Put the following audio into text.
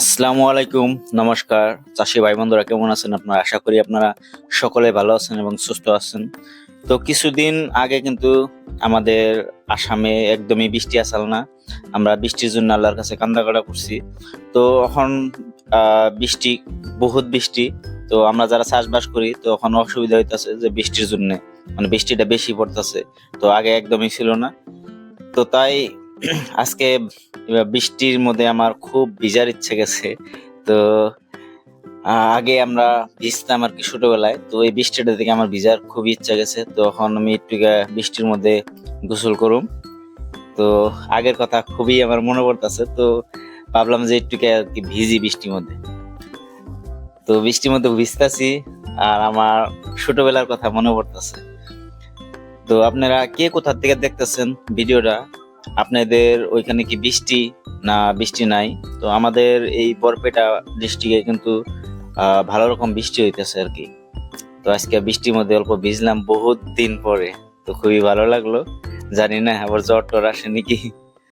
আসসালামু আলাইকুম, নমস্কার। চাষি ভাই বন্ধুরা কেমন আছেন আপনারা? আশা করি আপনারা সকলে ভালো আছেন এবং সুস্থ আছেন। তো কিছুদিন আগে কিন্তু আমাদের আসামে একদমই বৃষ্টি আসল না। আমরা বৃষ্টির জন্য আল্লাহর কাছে কান্দাকাটা করছি। তো এখন বৃষ্টি, বহুত বৃষ্টি। তো আমরা যারা চাষবাস করি, তো এখন অসুবিধা হইতাছে যে বৃষ্টির জন্য। মানে বৃষ্টিটা বেশি পড়তেছে। তো আগে একদমই ছিল না। তো তাই আজকে বৃষ্টির মধ্যে আমার খুব ভিজার ইচ্ছে গেছে। তো আগে আমরা ভিজতাম আর কি ছোটবেলায়। তো এই বৃষ্টিটা থেকে আমার ভিজার খুব ইচ্ছা গেছে। তো এখন আমি একটু বৃষ্টির মধ্যে গোসল করুম। তো আগের কথা খুবই আমার মনে পড়তেছে। তো ভাবলাম যে একটু আর কি ভিজি বৃষ্টির মধ্যে। তো বৃষ্টির মধ্যে ভিজতাছি আর আমার ছোটবেলার কথা মনে পড়তেছে। তো আপনারা কে কোথা থেকে দেখতেছেন ভিডিওটা? আপনাদের ওইখানে কি বৃষ্টি? না, বৃষ্টি নাই। তো আমাদের এই বরপেটা ডিস্ট্রিক্টে কিন্তু ভালো রকম বৃষ্টি হইতেছে আর কি। তো আজকে বৃষ্টির মধ্যে অল্প ভিজলাম বহুত দিন পরে। তো খুবই ভালো লাগল। জানি না, আবার জ্বর টর আসে নাকি?